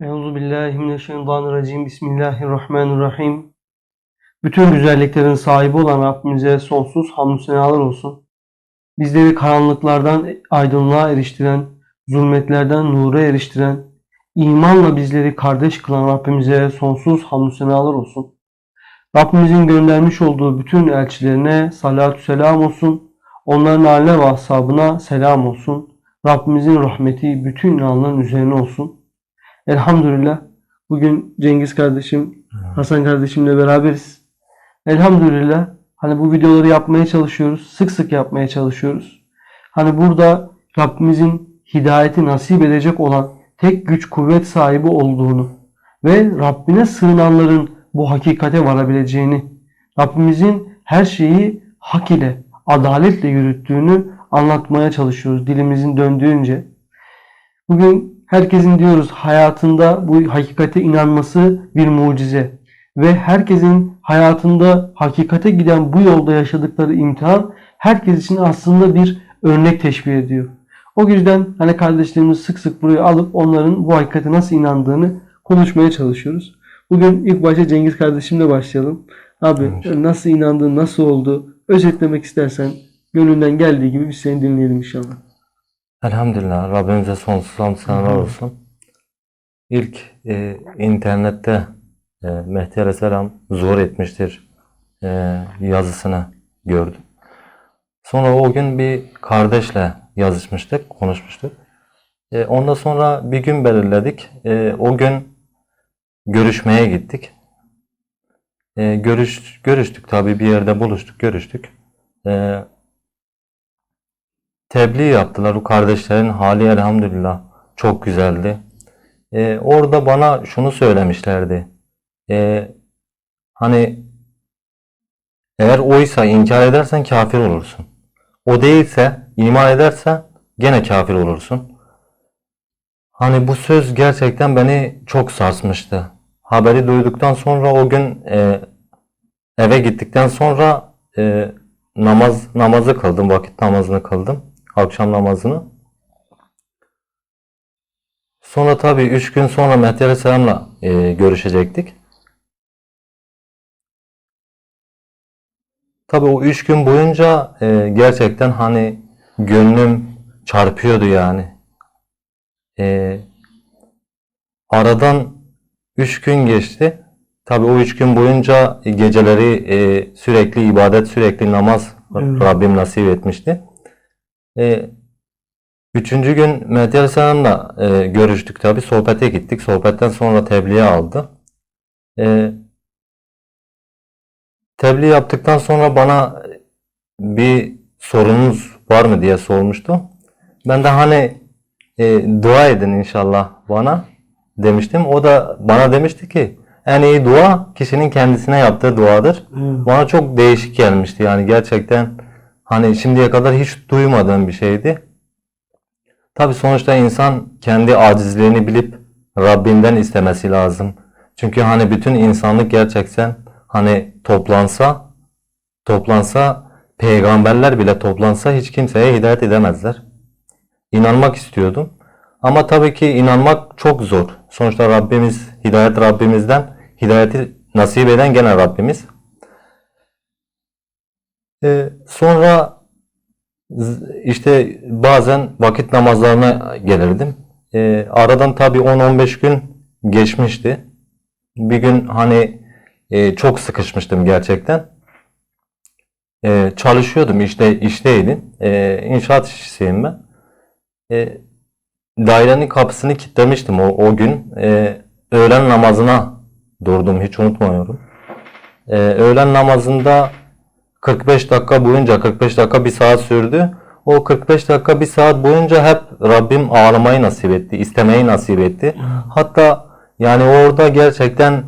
Euzu billahi mineşşeytanirracim. Bismillahirrahmanirrahim. Bütün güzelliklerin sahibi olan Rabbimize sonsuz hamdü senalar olsun. Bizleri karanlıklardan aydınlığa eriştiren, zulmetlerden nura eriştiren, imanla bizleri kardeş kılan Rabbimize sonsuz hamdü senalar olsun. Rabbimizin göndermiş olduğu bütün elçilerine salatü selam olsun. Onların haline ve ashabına selam olsun. Rabbimizin rahmeti bütün inananların üzerine olsun. Elhamdülillah. Bugün Cengiz kardeşim, Hasan kardeşimle beraberiz. Elhamdülillah. Hani bu videoları yapmaya çalışıyoruz. Sık sık yapmaya çalışıyoruz. Hani burada Rabbimizin hidayeti nasip edecek olan tek güç kuvvet sahibi olduğunu ve Rabbine sığınanların bu hakikate varabileceğini, Rabbimizin her şeyi hak ile, adaletle yürüttüğünü anlatmaya çalışıyoruz dilimizin döndüğünce. Bugün herkesin diyoruz hayatında bu hakikate inanması bir mucize ve herkesin hayatında hakikate giden bu yolda yaşadıkları imtihan herkes için aslında bir örnek teşkil ediyor. O yüzden hani kardeşlerimizi sık sık buraya alıp onların bu hakikate nasıl inandığını konuşmaya çalışıyoruz. Bugün ilk başta Cengiz kardeşimle başlayalım. Abi nasıl inandın, nasıl oldu? Özetlemek istersen gönlünden geldiği gibi biz seni dinleyelim inşallah. Elhamdülillah Rabbimize sonsuz hamd senalar olsun. İlk e, internette e, Mehdi Aleyhisselam zuhur etmiştir e, yazısını gördüm. Sonra o gün bir kardeşle yazışmıştık, konuşmuştuk. E, ondan sonra bir gün belirledik. E, o gün görüşmeye gittik. E, görüş, görüştük tabii bir yerde buluştuk, görüştük. E, tebliğ yaptılar. O kardeşlerin hali elhamdülillah çok güzeldi. Ee, orada bana şunu söylemişlerdi. Ee, hani eğer oysa inkar edersen kafir olursun. O değilse iman edersen gene kafir olursun. Hani bu söz gerçekten beni çok sarsmıştı. Haberi duyduktan sonra o gün e, eve gittikten sonra e, namaz namazı kıldım, vakit namazını kıldım akşam namazını. Sonra tabii üç gün sonra Mehdi Aleyhisselam'la e, görüşecektik. Tabii o üç gün boyunca e, gerçekten hani gönlüm çarpıyordu yani. E, aradan üç gün geçti. Tabii o üç gün boyunca geceleri e, sürekli ibadet, sürekli namaz Evet. Rabbim nasip etmişti. E, üçüncü gün Mehdi Aleyhisselam'la e, görüştük tabi. Sohbete gittik. Sohbetten sonra tebliğ aldı. E, tebliğ yaptıktan sonra bana bir sorunuz var mı diye sormuştu. Ben de hani e, dua edin inşallah bana demiştim. O da bana demişti ki en iyi dua kişinin kendisine yaptığı duadır. Evet. Bana çok değişik gelmişti yani gerçekten hani şimdiye kadar hiç duymadığım bir şeydi. Tabi sonuçta insan kendi acizliğini bilip Rabbinden istemesi lazım. Çünkü hani bütün insanlık gerçekten hani toplansa toplansa peygamberler bile toplansa hiç kimseye hidayet edemezler. İnanmak istiyordum. Ama tabii ki inanmak çok zor. Sonuçta Rabbimiz, hidayet Rabbimizden, hidayeti nasip eden gene Rabbimiz. Ee, sonra işte bazen vakit namazlarına gelirdim. Ee, aradan tabii 10-15 gün geçmişti. Bir gün hani e, çok sıkışmıştım gerçekten. Ee, çalışıyordum işte işteydim. Ee, inşaat işçisiyim ben. Ee, dairenin kapısını kilitlemiştim o, o gün. Ee, öğlen namazına durdum hiç unutmuyorum. Ee, öğlen namazında 45 dakika boyunca 45 dakika bir saat sürdü. O 45 dakika bir saat boyunca hep Rabbim ağlamayı nasip etti, istemeyi nasip etti. Hatta yani orada gerçekten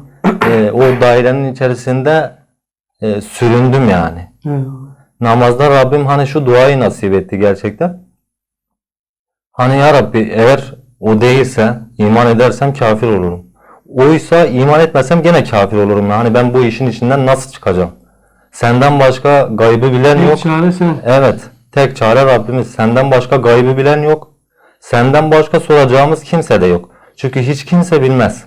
e, o dairenin içerisinde e, süründüm yani. Namazda Rabbim hani şu duayı nasip etti gerçekten. Hani ya Rabbi eğer o değilse iman edersem kafir olurum. Oysa iman etmesem gene kafir olurum. Hani ben bu işin içinden nasıl çıkacağım? Senden başka gaybı bilen Tek yok. çare sen. Evet. Tek çare Rabbimiz. Senden başka gaybı bilen yok. Senden başka soracağımız kimse de yok. Çünkü hiç kimse bilmez.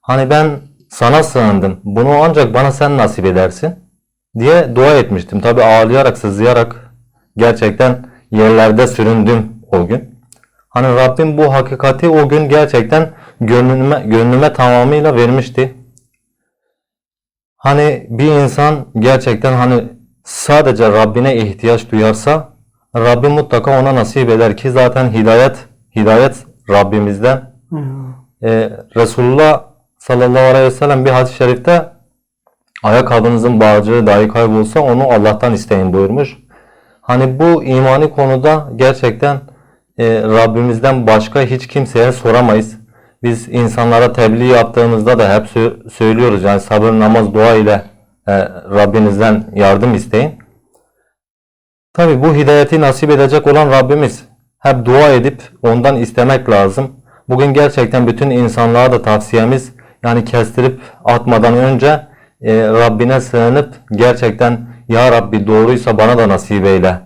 Hani ben sana sığındım. Bunu ancak bana sen nasip edersin diye dua etmiştim. Tabi ağlayarak, sızlayarak gerçekten yerlerde süründüm o gün. Hani Rabbim bu hakikati o gün gerçekten gönlüme, gönlüme tamamıyla vermişti. Hani bir insan gerçekten hani sadece Rabbine ihtiyaç duyarsa Rabbim mutlaka ona nasip eder ki zaten hidayet hidayet Rabbimizden Eyvallah. e, Resulullah sallallahu aleyhi ve sellem bir hadis-i şerifte ayakkabınızın bağcığı dahi kaybolsa onu Allah'tan isteyin buyurmuş. Hani bu imani konuda gerçekten e, Rabbimizden başka hiç kimseye soramayız. Biz insanlara tebliğ yaptığımızda da hep sö- söylüyoruz yani sabır, namaz, dua ile e, Rabbinizden yardım isteyin. Tabi bu hidayeti nasip edecek olan Rabbimiz. Hep dua edip ondan istemek lazım. Bugün gerçekten bütün insanlığa da tavsiyemiz yani kestirip atmadan önce e, Rabbine sığınıp gerçekten Ya Rabbi doğruysa bana da nasip eyle.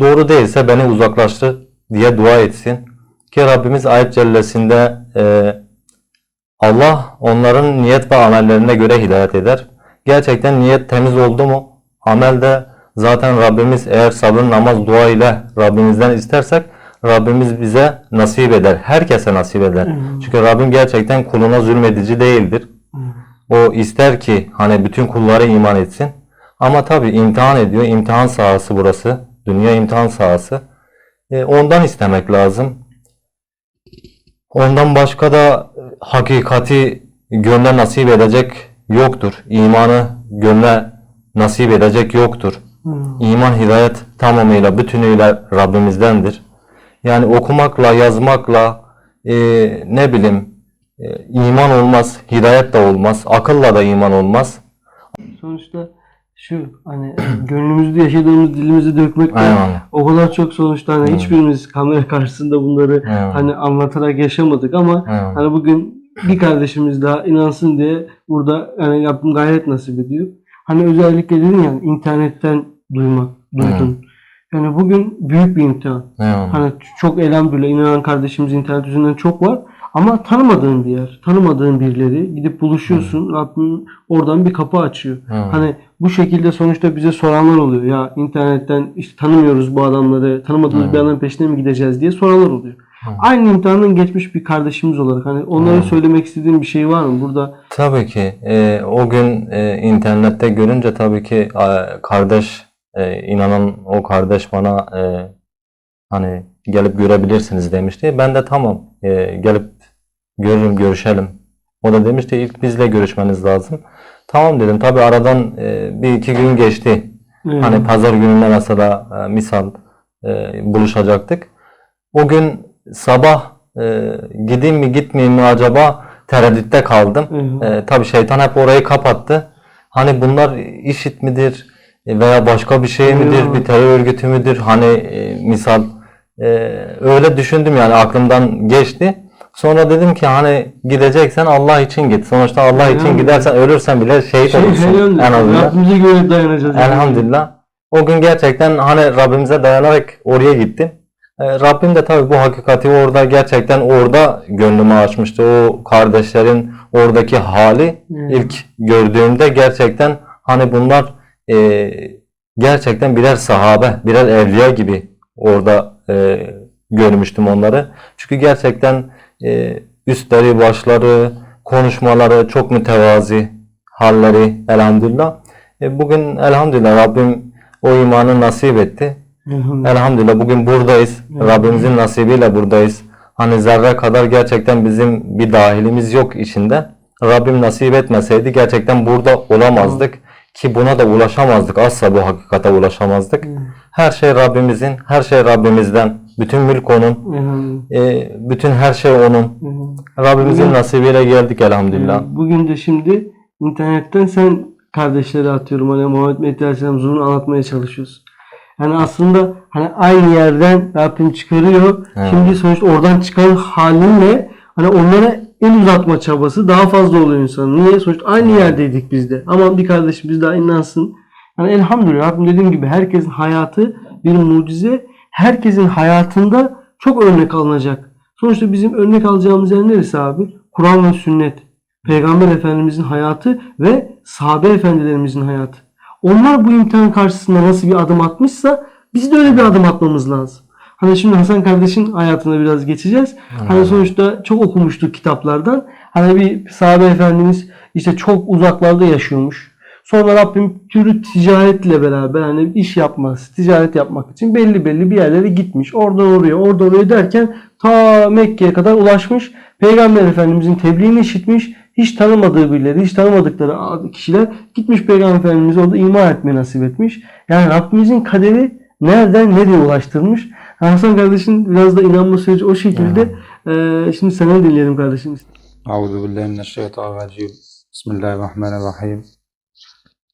Doğru değilse beni uzaklaştır diye dua etsin. Ki Rabbimiz ayet cellesinde e, Allah onların niyet ve amellerine göre hidayet eder. Gerçekten niyet temiz oldu mu? Amel de zaten Rabbimiz eğer sabır, namaz, dua ile Rabbimizden istersek Rabbimiz bize nasip eder. Herkese nasip eder. Çünkü Rabbim gerçekten kuluna zulmedici değildir. O ister ki hani bütün kulları iman etsin. Ama tabi imtihan ediyor. İmtihan sahası burası. Dünya imtihan sahası. E, ondan istemek lazım. Ondan başka da e, hakikati gönle nasip edecek yoktur. İmanı gönle nasip edecek yoktur. İman hidayet tamamıyla bütünüyle Rabbimizdendir. Yani okumakla, yazmakla e, ne bileyim e, iman olmaz, hidayet de olmaz, akılla da iman olmaz. Sonuçta şu hani gönlümüzde yaşadığımız dilimizi dökmekle Aynen. o kadar çok sonuçta hani hiçbirimiz kamera karşısında bunları Evet. hani anlatarak yaşamadık ama Evet. hani bugün bir kardeşimiz daha inansın diye burada yani Rabbim gayret nasip ediyor. Hani özellikle dedin ya internetten duymak, duydun. Yani bugün büyük bir imtihan. Hani çok elhamdülillah inanan kardeşimiz internet üzerinden çok var. Ama tanımadığın bir yer, tanımadığın birileri gidip buluşuyorsun. Rabbim oradan bir kapı açıyor. Evet. Hani bu şekilde sonuçta bize soranlar oluyor. Ya internetten işte tanımıyoruz bu adamları, tanımadığımız bir adamın peşine mi gideceğiz diye soranlar oluyor. Aynı imtihandan geçmiş bir kardeşimiz olarak hani onlara söylemek istediğin bir şey var mı burada? Tabii ki. e, o gün e, internette görünce tabii ki e, kardeş e, inanan o kardeş bana e, hani gelip görebilirsiniz demişti. Ben de tamam e, gelip görürüm görüşelim. O da demişti ilk bizle görüşmeniz lazım. Tamam dedim. Tabii aradan e, bir iki gün geçti. Evet. Hani pazar gününde mesela e, misal e, buluşacaktık. O gün sabah e, gideyim mi gitmeyeyim mi acaba tereddütte kaldım. Evet. E, tabii şeytan hep orayı kapattı. Hani bunlar işit midir veya başka bir şey midir, Evet. bir terör örgütü müdür? Hani e, misal e, öyle düşündüm yani aklımdan geçti. Sonra dedim ki hani gideceksen Allah için git. Sonuçta Allah için Evet. gidersen ölürsen bile şehit şey, olursun helal en azından. Rabbimize göre dayanacağız. yani. Elhamdülillah. O gün gerçekten hani Rabbimize dayanarak oraya gittim. E, Rabbim de tabii bu hakikati orada gerçekten orada gönlümü açmıştı. O kardeşlerin oradaki hali Evet. ilk gördüğümde gerçekten hani bunlar e, gerçekten birer sahabe, birer evliya gibi orada e, görmüştüm onları. Çünkü gerçekten e, üstleri, başları, konuşmaları çok mütevazi halleri elhamdülillah. E, bugün elhamdülillah Rabbim o imanı nasip etti. Elhamdülillah. Elhamdülillah bugün buradayız. Rabbimizin nasibiyle buradayız. Hani zerre kadar gerçekten bizim bir dahilimiz yok içinde. Rabbim nasip etmeseydi gerçekten burada olamazdık. Ki buna da ulaşamazdık. Asla bu hakikate ulaşamazdık. Her şey Rabbimizin, her şey Rabbimizden. Bütün mülk onun. E, bütün her şey onun. Elhamdülillah. Rabbimizin Bugün- nasibiyle geldik elhamdülillah. Bugün de şimdi internetten sen kardeşlere atıyorum hani Muhammed Mehdi Aleyhisselam zulmünü anlatmaya çalışıyorsun. Yani aslında hani aynı yerden Rabbim çıkarıyor. Evet. Şimdi sonuçta oradan çıkan halinle hani onlara el uzatma çabası daha fazla oluyor insanın. Niye? Sonuçta aynı yerdeydik biz de. Ama bir kardeşimiz daha inansın. Yani elhamdülillah dediğim gibi herkesin hayatı bir mucize. Herkesin hayatında çok örnek alınacak. Sonuçta bizim örnek alacağımız yer neresi abi? Kur'an ve sünnet. Peygamber Efendimizin hayatı ve sahabe efendilerimizin hayatı. Onlar bu imtihan karşısında nasıl bir adım atmışsa biz de öyle bir adım atmamız lazım. Hani şimdi Hasan kardeşin hayatına biraz geçeceğiz. Hani sonuçta çok okumuştuk kitaplardan. Hani bir sahabe efendimiz işte çok uzaklarda yaşıyormuş. Sonra Rabbim türü ticaretle beraber hani iş yapması, ticaret yapmak için belli belli bir yerlere gitmiş. Oradan oraya, oradan oraya derken ta Mekke'ye kadar ulaşmış. Peygamber Efendimizin tebliğini işitmiş. Hiç tanımadığı birileri, hiç tanımadıkları kişiler gitmiş Peygamber Efendimiz orada iman etme nasip etmiş. Yani Rabbimizin kaderi nereden nereye ulaştırmış. Hasan kardeşin biraz da inanma süreci o şekilde. Ee, şimdi senden dinleyelim kardeşim. Euzu billahi mineşşeytanirracim. Bismillahirrahmanirrahim.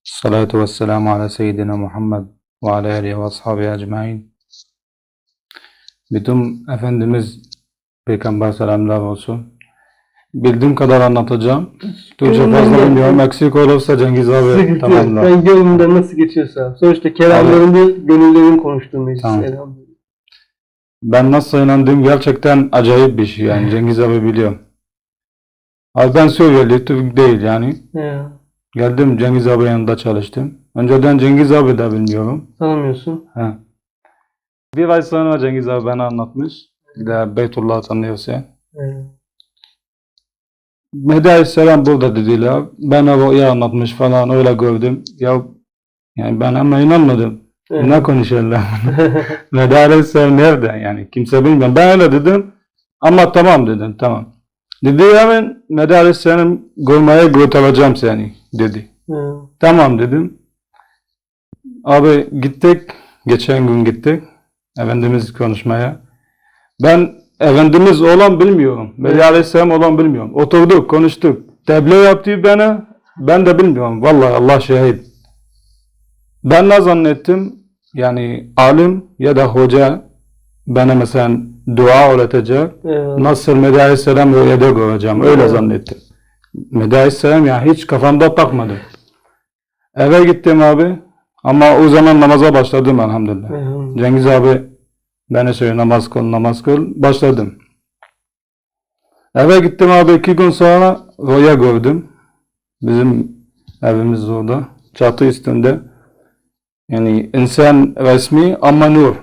Salatu vesselamu ala seyyidina Muhammed ve ala aleyhi ve ashabi ecmain. Bütün Efendimiz Peygamber selamlar olsun. Bildiğim kadar anlatacağım. Türkçe fazla bilmiyorum. Eksik olursa Cengiz abi tamamla. Ben gönlümden nasıl geçiyorsa. Sonuçta kelamlarımda gönüllerim konuştuğumu tamam. Ben nasıl inandığım gerçekten acayip bir şey yani Cengiz abi biliyorum. Az ben söylüyor, lütuf değil yani. Yeah. Geldim Cengiz abi yanında çalıştım. Önceden Cengiz abi de bilmiyorum. tanımıyorsun. He. Bir ay sonra Cengiz abi bana anlatmış. Bir de Beytullah tanıyorsa. He. Mehdi Aleyhisselam burada dediler. Bana rüya anlatmış falan öyle gördüm. Ya yani ben ama inanmadım. Evet. Ne konuşuyorlar? Mehdi Aleyhisselam nerede? Yani kimse bilmiyor. Ben öyle dedim. Ama tamam dedim tamam. Dedi hemen Mehdi Aleyhisselam görmeye götüreceğim seni dedi. He. Tamam dedim. Abi gittik. Geçen gün gittik. Efendimiz konuşmaya. Ben Efendimiz olan bilmiyorum. Veli Aleyhisselam olan bilmiyorum. Oturduk, konuştuk. Tebliğ yaptı bana. Ben de bilmiyorum. Vallahi Allah şahit. Ben ne zannettim? Yani alim ya da hoca bana mesela dua öğretecek. Eyvallah. Nasıl Medya Aleyhisselam rüyada göreceğim. Öyle Evet. zannettim. Medya Aleyhisselam ya hiç kafamda takmadım. Eve gittim abi. Ama o zaman namaza başladım elhamdülillah. Eyvallah. Cengiz abi bana söyle namaz kıl namaz kıl. Başladım. Eve gittim abi iki gün sonra rüya gördüm. Bizim evimiz orada. Çatı üstünde. Yani insan resmi ama nur.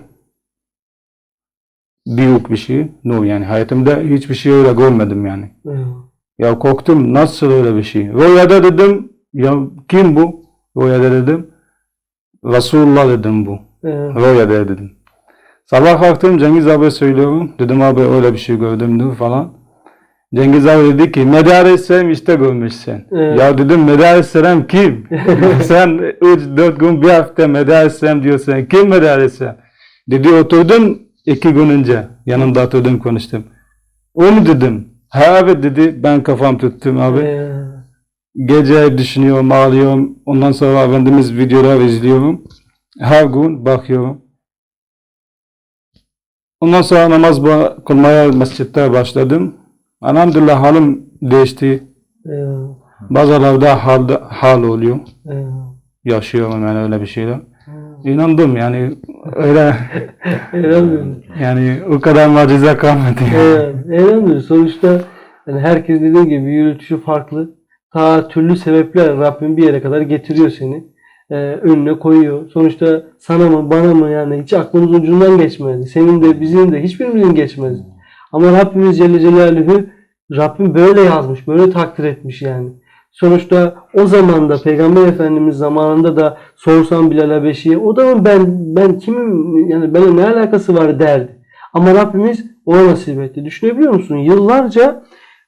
Büyük bir şey. Nur yani. Hayatımda hiçbir şey öyle görmedim yani. Eyvallah. Ya korktum nasıl öyle bir şey. Rüyada dedim ya kim bu? Rüyada dedim. Resulullah dedim bu. Eyvallah. Rüyada dedim. Sabah kalktım Cengiz abi söylüyorum. Dedim abi öyle bir şey gördüm falan. Cengiz abi dedi ki Medya Aleyhisselam işte görmüşsün. Evet. Ya dedim Medya Aleyhisselam kim? Sen 3-4 gün bir hafta Medya Aleyhisselam diyorsun. Kim Medya Aleyhisselam? Dedi oturdum iki gün önce. Yanımda oturdum konuştum. O mu dedim? Evet dedi. Ben kafam tuttum abi. Eyvallah. Gece düşünüyorum, ağlıyorum. Ondan sonra Efendimiz videolar izliyorum. Her gün bakıyorum. Ondan sonra namaz kılmaya mescitte başladım. Elhamdülillah halim değişti. Eyvallah. Bazılarda hal, hal oluyor. Eyvallah. Yaşıyorum yani öyle bir şeyler. İnandım yani öyle Elhamdülillah. yani o kadar mucize kalmadı. Evet, elhamdülillah. Sonuçta yani herkes dediği gibi yürütüşü farklı. Ta türlü sebepler Rabbim bir yere kadar getiriyor seni. Ee, önüne koyuyor. Sonuçta sana mı bana mı yani hiç aklımız ucundan geçmedi. Senin de bizim de hiçbirimizin geçmedi. Ama Rabbimiz Celle Celaluhu Rabbim böyle yazmış, böyle takdir etmiş yani. Sonuçta o zaman da Peygamber Efendimiz zamanında da sorsam Bilal Habeşi'ye o da ben ben kimim yani benimle ne alakası var derdi. Ama Rabbimiz ona nasip etti. Düşünebiliyor musun? Yıllarca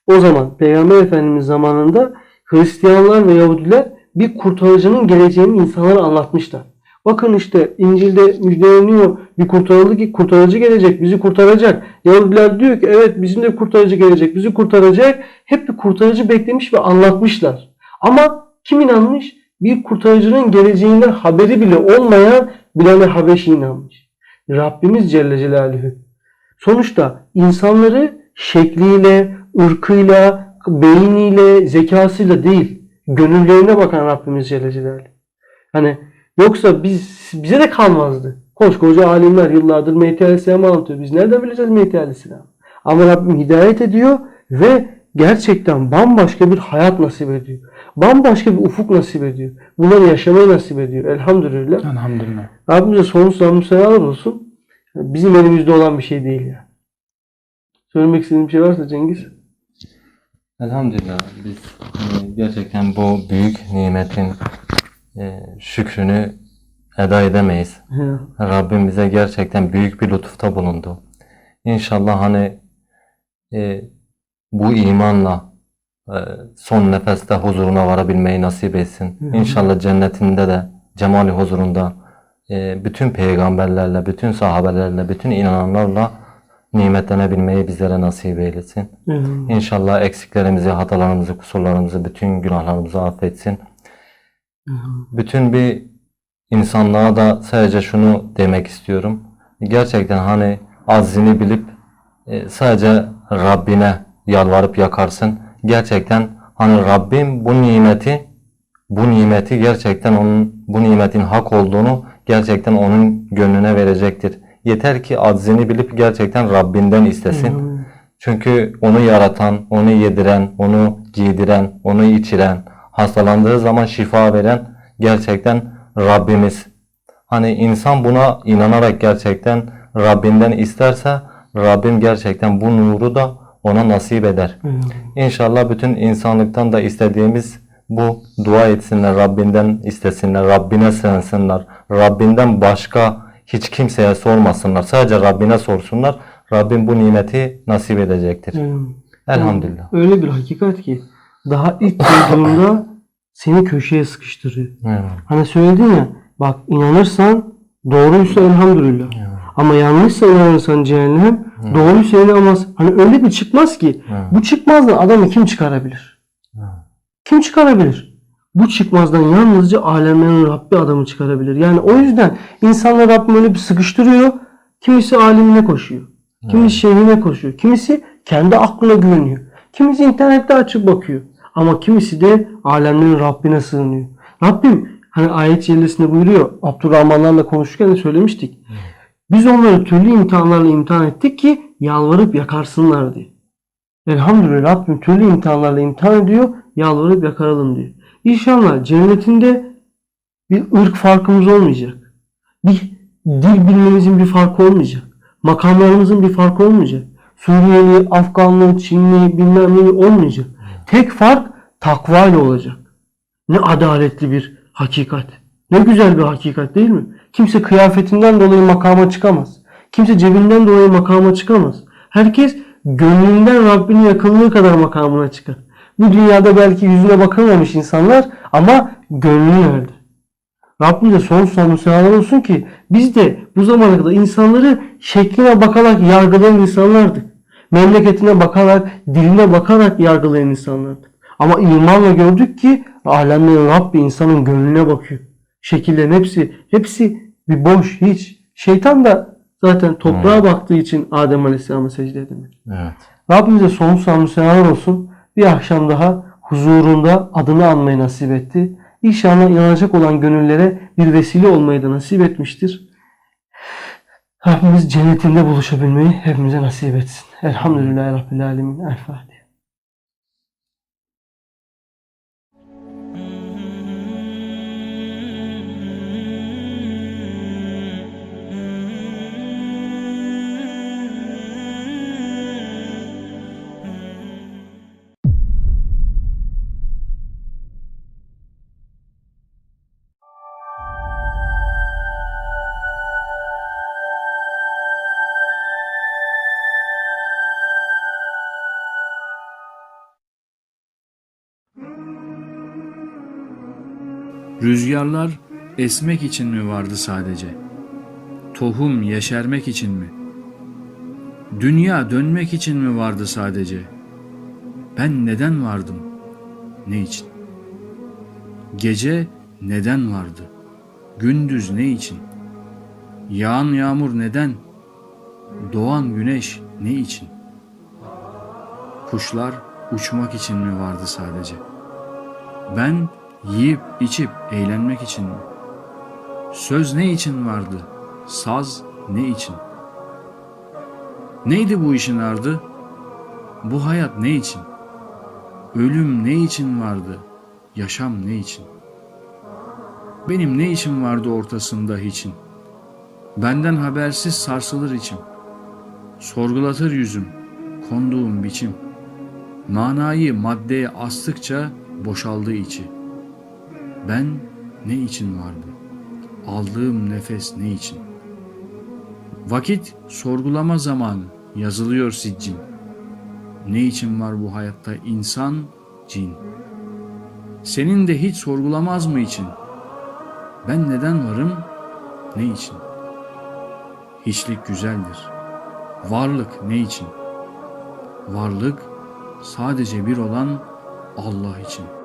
o zaman Peygamber Efendimiz zamanında Hristiyanlar ve Yahudiler bir kurtarıcının geleceğini insanlara anlatmışlar. Bakın işte İncil'de müjdeleniyor bir kurtarıcı, kurtarıcı gelecek, bizi kurtaracak. Yahudiler diyor ki evet bizim de kurtarıcı gelecek, bizi kurtaracak. Hep bir kurtarıcı beklemiş ve anlatmışlar. Ama kim inanmış? Bir kurtarıcının geleceğinden haberi bile olmayan Bilal-i Habeşi inanmış. Rabbimiz Celle Celaluhu. Sonuçta insanları şekliyle, ırkıyla, beyniyle, zekasıyla değil, gönüllerine bakan Rabbimiz Celle Celaluhu. Hani yoksa biz bize de kalmazdı. Koskoca alimler yıllardır Mehdi Aleyhisselam'ı anlatıyor. Biz nereden bileceğiz Mehdi Aleyhisselam? Ama Rabbim hidayet ediyor ve gerçekten bambaşka bir hayat nasip ediyor. Bambaşka bir ufuk nasip ediyor. Bunları yaşamayı nasip ediyor. Elhamdülillah. Elhamdülillah. Rabbimize sonsuz senalar olsun. Bizim elimizde olan bir şey değil yani. Söylemek istediğim bir şey varsa Cengiz. Elhamdülillah biz e, gerçekten bu büyük nimetin şükrünü eda edemeyiz. Rabbim bize gerçekten büyük bir lütufta bulundu. İnşallah hani e, bu imanla e, son nefeste huzuruna varabilmeyi nasip etsin. İnşallah cennetinde de cemali huzurunda e, bütün peygamberlerle, bütün sahabelerle, bütün inananlarla nimetlenebilmeyi bizlere nasip eylesin. İnşallah eksiklerimizi, hatalarımızı, kusurlarımızı, bütün günahlarımızı affetsin. Bütün bir insanlığa da sadece şunu demek istiyorum. Gerçekten hani aczini bilip e, sadece Rabbine yalvarıp yakarsın. Gerçekten hani Rabbim bu nimeti bu nimeti gerçekten onun bu nimetin hak olduğunu gerçekten onun gönlüne verecektir. Yeter ki aczini bilip gerçekten Rabbinden istesin. Çünkü onu yaratan, onu yediren, onu giydiren, onu içiren, hastalandığı zaman şifa veren gerçekten Rabbimiz. Hani insan buna inanarak gerçekten Rabbinden isterse Rabbim gerçekten bu nuru da ona nasip eder. İnşallah bütün insanlıktan da istediğimiz bu dua etsinler, Rabbinden istesinler, Rabbine sığınsınlar. Rabbinden başka hiç kimseye sormasınlar. Sadece Rabbine sorsunlar. Rabbim bu nimeti nasip edecektir. Elhamdülillah. Öyle bir hakikat ki daha ilk duyduğunda seni köşeye sıkıştırıyor. Evet. Hani söyledin ya bak inanırsan doğruysa elhamdülillah. Ama yanlışsa inanırsan cehennem doğruysa inanmaz. Hani öyle bir çıkmaz ki Evet. bu çıkmazdan adamı kim çıkarabilir? Kim çıkarabilir? Bu çıkmazdan yalnızca alemlerin Rabbi adamı çıkarabilir. Yani o yüzden insanlar Rabbim öyle bir sıkıştırıyor. Kimisi alimine koşuyor. Kimisi şeyhine koşuyor. Kimisi kendi aklına güveniyor. Kimisi internette açıp bakıyor. Ama kimisi de alemlerin Rabbine sığınıyor. Rabbim hani ayet cellesinde buyuruyor. Abdurrahmanlarla konuşurken de söylemiştik. Biz onları türlü imtihanlarla imtihan ettik ki yalvarıp yakarsınlar diye. Elhamdülillah Rabbim türlü imtihanlarla imtihan ediyor. Yalvarıp yakaralım diyor. İnşallah cennetinde bir ırk farkımız olmayacak. Bir dil bilmemizin bir farkı olmayacak. Makamlarımızın bir farkı olmayacak. Suriyeli, Afganlı, Çinli bilmem ne olmayacak. Tek fark takva ile olacak. Ne adaletli bir hakikat. Ne güzel bir hakikat değil mi? Kimse kıyafetinden dolayı makama çıkamaz. Kimse cebinden dolayı makama çıkamaz. Herkes gönlünden Rabbinin yakınlığı kadar makamına çıkar. Bu dünyada belki yüzüne bakılmamış insanlar ama gönlü nerede? Rabbimize sonsuz hamdü olsun ki biz de bu zamana kadar insanları şekline bakarak yargılayan insanlardık. Memleketine bakarak, diline bakarak yargılayan insanlardık. Ama imanla gördük ki alemlerin Rabbi insanın gönlüne bakıyor. Şekillerin hepsi, hepsi bir boş, hiç. Şeytan da zaten toprağa baktığı için Adem Aleyhisselam'a secde edemiyor. Evet. Rabbimize sonsuz hamdü olsun. Bir akşam daha huzurunda adını anmayı nasip etti. İnşallah inanacak olan gönüllere bir vesile olmayı da nasip etmiştir. Rabbimiz cennetinde buluşabilmeyi hepimize nasip etsin. Elhamdülillahi Rabbil Alemin. El. Rüzgarlar esmek için mi vardı sadece? Tohum yeşermek için mi? Dünya dönmek için mi vardı sadece? Ben neden vardım? Ne için? Gece neden vardı? Gündüz ne için? Yağan yağmur neden? Doğan güneş ne için? Kuşlar uçmak için mi vardı sadece? Ben yiyip içip eğlenmek için mi? Söz ne için vardı? Saz ne için? Neydi bu işin ardı? Bu hayat ne için? Ölüm ne için vardı? Yaşam ne için? Benim ne işim vardı ortasında hiçin? Benden habersiz sarsılır içim. Sorgulatır yüzüm, konduğum biçim. Manayı maddeye astıkça boşaldı içi. Ben ne için vardım? Aldığım nefes ne için? Vakit sorgulama zamanı yazılıyor siccin. Ne için var bu hayatta insan, cin? Senin de hiç sorgulamaz mı için? Ben neden varım, ne için? Hiçlik güzeldir. Varlık ne için? Varlık sadece bir olan Allah için.''